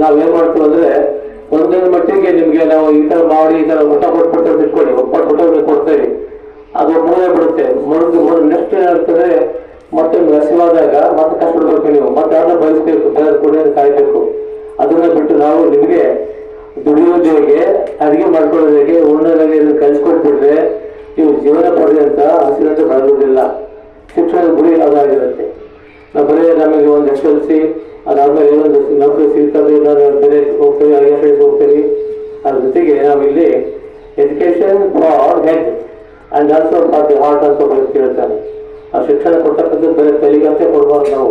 ನಾವ್ ಏನ್ ಮಾಡ್ತೀವಿ ಅಂದ್ರೆ ಒಂದೊಂದು ಮಟ್ಟಿಗೆ ನಿಮ್ಗೆ ನಾವು ಈ ತರ ಮಾಡಿ, ಈ ತರ ಊಟ ಕೊಟ್ಬಿಟ್ಟು ಇಟ್ಕೊಳ್ಳಿ ಒಪ್ಪಟ್ಟು ಊಟ ಕೊಡ್ತೇವೆ. ಅದು ಮೂಲೆ ಬಿಡುತ್ತೆ. ಮುಳುಗಿ ನೆಕ್ಸ್ಟ್ ಏನಾಗ್ತದೆ ಮತ್ತೆ ಹಸಿವಾದಾಗ ಮತ್ತೆ ಕಷ್ಟಪಡ್ಬೇಕು ನೀವು. ಮತ್ತೆ ಅದನ್ನ ಬಯಸ್ಬೇಕು, ಬೇರೆ ಕೂಡ ಕಾಯ್ಬೇಕು? ಅದನ್ನ ಬಿಟ್ಟು ನಾವು ನಿಮಗೆ ದುಡಿಯೋದು ಹೇಗೆ ಅಡಿಗೆ ಮಾಡ್ಕೊಳ್ಳೋದು ಹೇಗೆ ಉಣ್ಣೋದಾಗೆ ಇದನ್ನು ಕಲಿಸ್ಕೊಟ್ಬಿಟ್ರೆ ನೀವು ಜೀವನ ಪಡೆದಂತ ಹಸಿರಂತ ಬರೋದಿಲ್ಲ ಶಿಕ್ಷಣದ ಗುರಿ ಅದಾಗಿರುತ್ತೆ. ನಾವು ಬರೀ ನಮಗೆ ಒಂದು ಎಸ್ ಎಲ್ ಸಿ ಅದಾದ್ಮೇಲೆ ಏನೊಂದು ನೌಕರಿ ಸಿಗ್ತದೆ ಬೇರೆ ಹೋಗ್ತೀವಿ ಐ ಎಸ್ ಹೋಗ್ತೀವಿ, ಅದ್ರ ಜೊತೆಗೆ ನಾವಿಲ್ಲಿ education for head and also for the heart also ಕೇಳ್ತಾನೆ ಆ ಶಿಕ್ಷಣ ಕೊಟ್ಟಕ್ಕಂಥ ಬೇರೆ ಕೈಗಂತೆ ಕೊಡ್ಬಾರ್ದು ನಾವು.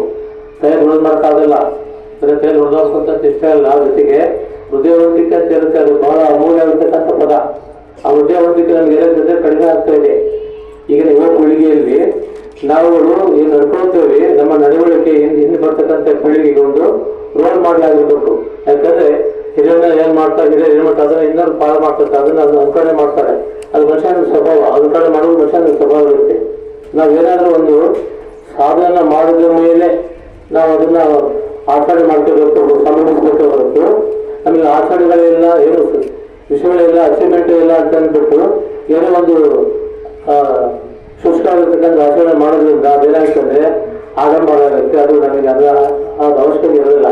ಕೈ ಉಳಿದ್ ಮಾಡೋಕ್ಕಾಗಲ್ಲ ಬೇರೆ ತಲೆ ಉಳಿದೋರ್ಕೊಂತ ಇಷ್ಟ ಇಲ್ಲ ಆ ಜೊತೆಗೆ ಹೃದಯವಂತಿಕೆ ಅಂತ ಇರುತ್ತೆ, ಅದು ಬಹಳ ಅಮೂಲ್ಯವಾಗಿರ್ತಕ್ಕಂಥ ಪದ. ಆ ಹೃದಯವಂತಿಕೆ ನಮ್ಗೆ ಏನಾಗ್ತದೆ ಕಡಿಮೆ ಆಗ್ತಾ ಇದೆ. ನಾವುಗಳು ಏನು ನಡ್ಕೊಳ್ತೇವೆ, ನಮ್ಮ ನಡವಳಿಕೆ ಹಿಂದೆ ಬರ್ತಕ್ಕಂಥ ಪೀಳಿಗೆಗೊಂದು ರೋಲ್ ಮಾಡಲಾಗಿರ್ಬೇಕು ಯಾಕಂದ್ರೆ ಹಿರಿಯನ್ನ ಏನ್ ಮಾಡ್ತಾ ಹಿರಿಯ ಏನ್ ಮಾಡ್ತಾರೆ ಅದನ್ನ ಇನ್ನೊಂದು ಪಾಲು ಮಾಡ್ತಾರೆ ಅದನ್ನ ಅದನ್ನ ಅನುಕರಣೆ ಮಾಡ್ತಾರೆ. ಅದು ಮನುಷ್ಯನ ಸ್ವಭಾವ ಅನುಕರಣೆ ಮಾಡುವ ಮನುಷ್ಯನ ಸ್ವಭಾವ ಇರುತ್ತೆ ನಾವೇನಾದ್ರೂ ಒಂದು ಸಾಧನ ಮಾಡಿದ ಮೇಲೆ ನಾವು ಅದನ್ನ ಆಚರಣೆ ಮಾಡ್ಕೋಬೇಕು ಸಂಬಂಧಿಸಬೇಕು ಹೊರತು ಆಮೇಲೆ ಆಚರಣೆಗಳೆಲ್ಲ ಏನು ವಿಷಯಗಳೆಲ್ಲ ಅಚೀವ್ಮೆಂಟ್ ಇಲ್ಲ ಅಂತ ಅಂದ್ಬಿಟ್ಟು, ಏನೋ ಒಂದು ಆ, ಶುಷ್ಕವಾಗಿರ್ತಕ್ಕಂಥ ಆಚರಣೆ ಮಾಡೋದ್ರಿಂದ ಅದೇನಾಗ್ತದೆ ಆಡಂಬರ ಆಗುತ್ತೆ ಅದು ನಮಗೆ ಅದರ ಅದು ಅವಶ್ಯಕತೆ ಇರೋದಿಲ್ಲ.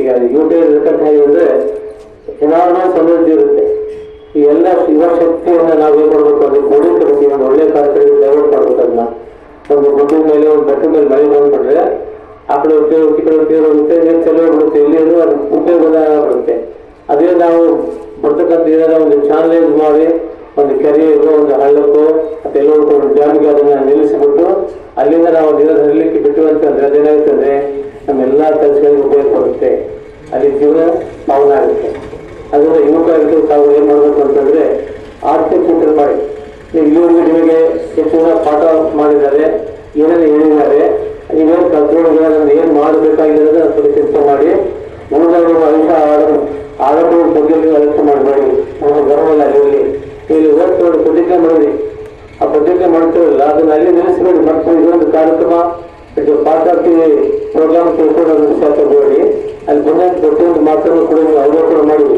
ಈಗ ಯುಟಿ ಇರ್ತಕ್ಕಂಥ ಹೇಗಿದ್ರೆ ಎನಾರ್ಮಲ್ ಸಮೃದ್ಧಿ ಇರುತ್ತೆ. ಈ ಎಲ್ಲ ಯುವ ಶಕ್ತಿಯನ್ನು ನಾವು ಏನ್ ಮಾಡ್ಬೇಕು ಅಂದ್ರೆ ಕ್ರೋಢೀಕರಿಸಿ ಒಂದು ಒಳ್ಳೆ ಕಾರ್ಯಕ್ರಮ ಡೈವರ್ಟ್ ಮಾಡ್ಬೇಕು ಅದನ್ನ. ಒಂದು ಗುಡ್ಡ ಮೇಲೆ ಒಂದು ಬೆಟ್ಟದ ಮೇಲೆ ಮಳೆ ಬಂದ್ಬಿಟ್ರೆ ಆ ಕಡೆ ಉಪಯೋಗ ಈ ಕಡೆ ಉಪಯೋಗ ಬರುತ್ತೆ ಚೆಲ್ಲೋ ಬಿಡುತ್ತೆ ಅದು ಅದು ಉಪಯೋಗ ಬರುತ್ತೆ ಅದೇ ನಾವು ಬರ್ತಕ್ಕಂಥ ಏನಾರ ಒಂದು ಚಾನಲೈಸ್ ಮಾಡಿ ಒಂದು ಕೆರೆಯೋ ಒಂದು ಹಳ್ಳಕ್ಕೋ ಅಥವಾ ಎಲ್ಲೋ ಒಂದು ಡ್ಯಾಮ್ಗೆ ಅದನ್ನ ನಿಲ್ಲಿಸಿಬಿಟ್ಟು ಅಲ್ಲಿಂದ ನಾವು ನೀರು ಹರಿಲಿಕ್ಕೆ ಬಿಟ್ಟು ಅಂತಂದ್ರೆ ಅಂದ್ರೆ ನಮ್ಮೆಲ್ಲ ಕೆಲಸಗಳಿಗೆ ಉಪಯೋಗ ಬರುತ್ತೆ ಅಲ್ಲಿ ಜೀವನ ಪಾವನ ಆಗುತ್ತೆ. ಅದರಿಂದ ಯುವಕರಿಗೆ ತಾವು ಏನ್ ಮಾಡ್ಬೇಕು ಅಂತಂದ್ರೆ ಆರ್ಥಿಕ ಚಿಂತನೆ ಮಾಡಿ. ನೀವು ಇಲ್ಲಿವರೆಗೂ ನಿಮಗೆ ಹೆಚ್ಚಿನ ಪಾಠ ಮಾಡಿದ್ದಾರೆ, ಏನೇನು ಹೇಳಿದ್ದಾರೆ, ನೀವೇನು ಕಲ್ತ್ಕೊಂಡಿದ್ದಾರೆ ಅದನ್ನ ಏನ್ ಮಾಡಬೇಕಾಗಿದೆ ಅನ್ನೋದನ್ನ ಚಿಂತೆ ಮಾಡಿ. ಉಳಿದವರು ಆರೋಗ್ಯ ಆರೋಗ್ಯ ಬಗ್ಗೆ ನೀವು ಆಲೋಚನೆ ಮಾಡಬೇಡಿ ಮಾಡ್ತೀವಲ್ಲ, ಅದನ್ನ ಅಲ್ಲಿ ನಿಲ್ಲಿಸಬೇಡಿ ಮತ್ತೆ ಇದೊಂದು ಕಾರ್ಯಕ್ರಮ, ಇದು ಪಾಠಾರ್ಥಿ ಪ್ರೋಗ್ರಾಮ್ ತಿಳ್ಕೊಂಡು ಅದನ್ನು ತಗೋಬೇಡಿ ಅಲ್ಲಿ ಬಂದ ಪ್ರತಿಯೊಂದು ಮಾತನ್ನು ಕೂಡ ಅವಲೋಕನ ಮಾಡಿ.